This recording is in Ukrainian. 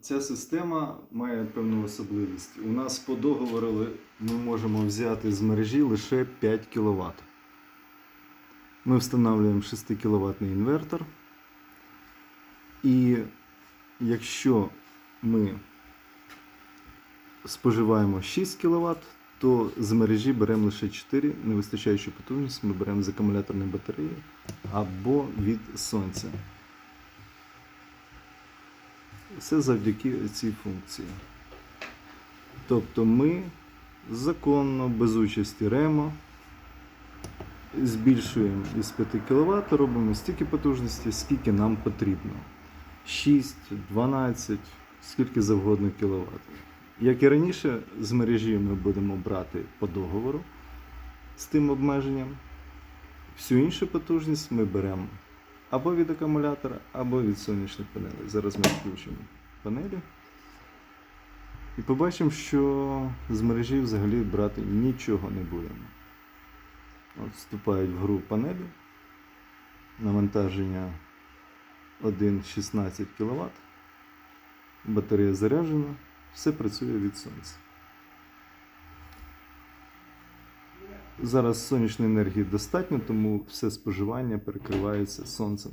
Ця система має певну особливість. У нас по договору ми можемо взяти з мережі лише 5 кВт. Ми встановлюємо 6 кВт інвертор. І якщо ми споживаємо 6 кВт, то з мережі беремо лише 4, не вистачаючу потужність, ми беремо з акумуляторної батареї або від сонця. Все завдяки цій функції. Тобто ми законно, без участі РЕМО, збільшуємо із 5 кВт, робимо стільки потужності, скільки нам потрібно. 6, 12, скільки завгодно кВт. Як і раніше, з мережі ми будемо брати по договору з тим обмеженням. Всю іншу потужність ми беремо або від акумулятора, або від сонячних панелей. Зараз ми включимо панелі. І побачимо, що з мережі взагалі брати нічого не будемо. От вступають в гру панелі. Навантаження 1,16 кВт. Батарея заряджена, все працює від сонця. Зараз сонячної енергії достатньо, тому все споживання перекривається сонцем.